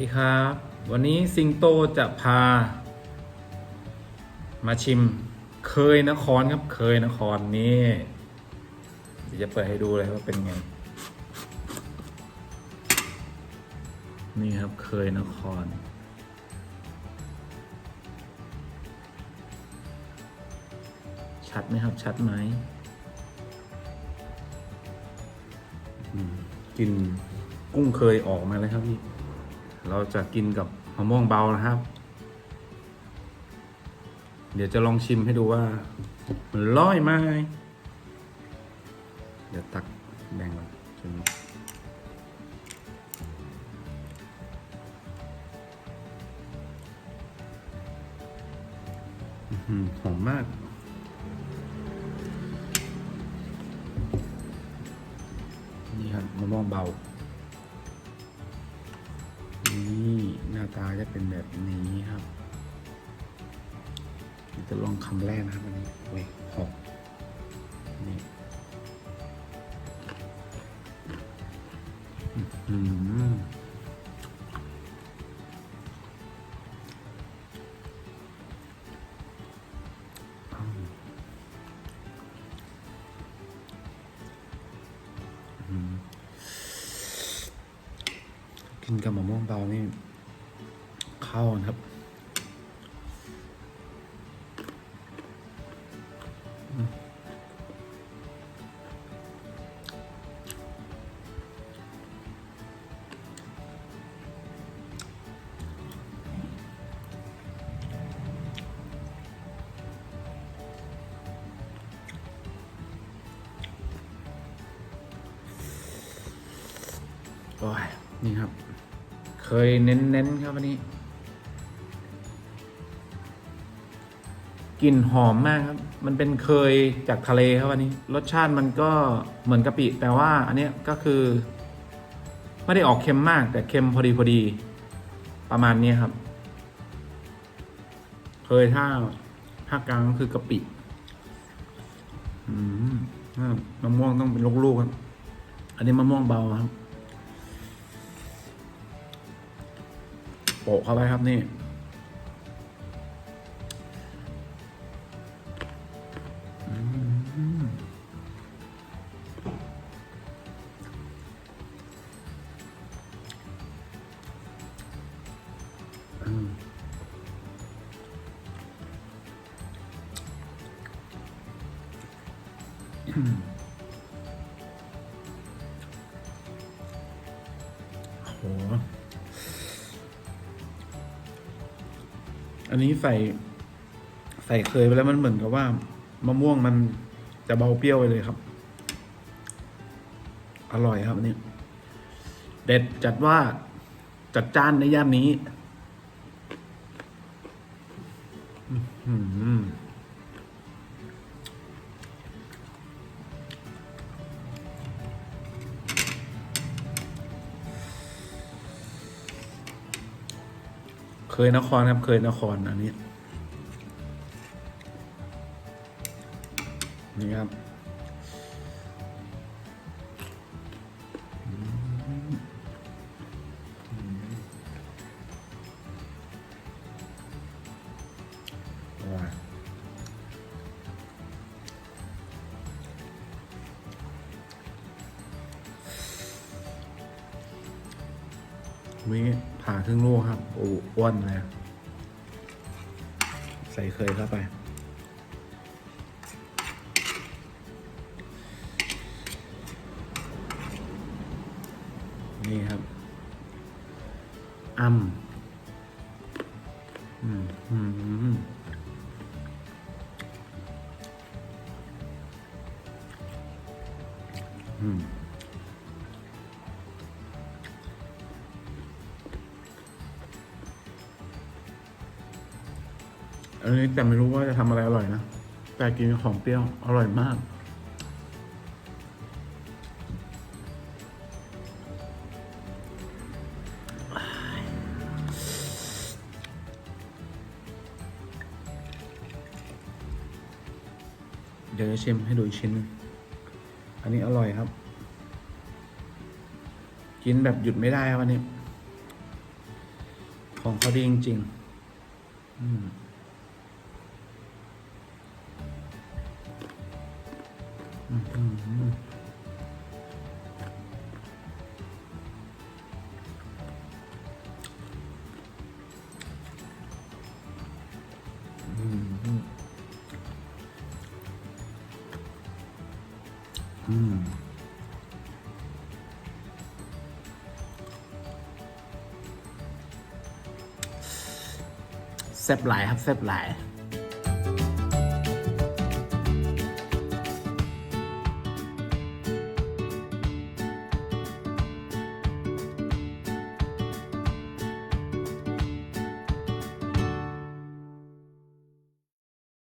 ดีครับ วันนี้สิงโตจะพา มาชิมเคยนครครับเคยนครนี่จะเปิดให้ดูเลยว่าเป็นไง นี่ครับเคยนคร ชัดไหมครับชัดไหมกลินกุ้งเคยออกมาเลยครับพี่ เราจะกินกับมะม่วงเบานะครับ เดี๋ยวจะลองชิมให้ดูว่ามันร้อยไหมเดี๋ยวตักแบ่งก่อนชิมหอหอมมาก นี่ครับมะม่วงเบา น้าตาจะเป็นแบบนี้ครับจะลองคำแรกนะครับอันนี้เว้ยหกนี่อื้อหืออ้าวอื้อหือกินกับมะม่วงเบานี่ ข้ากันครับโอ้ยนี่ครับ เคยเน้นๆครับวันนี้ กลิ่นหอมมากครับ มันเป็นเคยจากทะเลครับวันนี้ รสชาติมันก็เหมือนกะปิ แต่ว่าอันนี้ก็คือ ไม่ได้ออกเค็มมาก แต่เค็มพอดีพอดี ประมาณนี้ครับ เคยถ้าภาคกลางก็คือกะปิอืมมะม่วงต้องเป็นลูกๆครับ อันนี้มะม่วงเบาครับโปะเข้าไปครับนี่ โห อันนี้ใส่ ใส่เคยไปแล้วมันเหมือนกับว่า มะม่วงมันจะเบาเปรี้ยวไปเลยครับ อร่อยครับอันนี้ เด็ดจัดว่าจัดจ้านในย่านนี้ อื้อ เคยนครครับเคยนครอันนี้นี่ครับ มีผ่าครึ่งโลครับ โอ้อ้วนเลยใส่เคยเข้าไป นี่ครับอ่ำอืมอืมอืม อันนี้แต่ไม่รู้ว่าจะทำอะไรอร่อยนะ แต่กินของเปรี้ยวอร่อยมาก เดี๋ยวจะชิมให้ดูอีกชิ้นหนึงอันนี้อร่อยครับ กินแบบหยุดไม่ได้ครับอันนี้ ของเขาดีจริงๆ อืม อืมแซ่บหลายครับแซ่บหลาย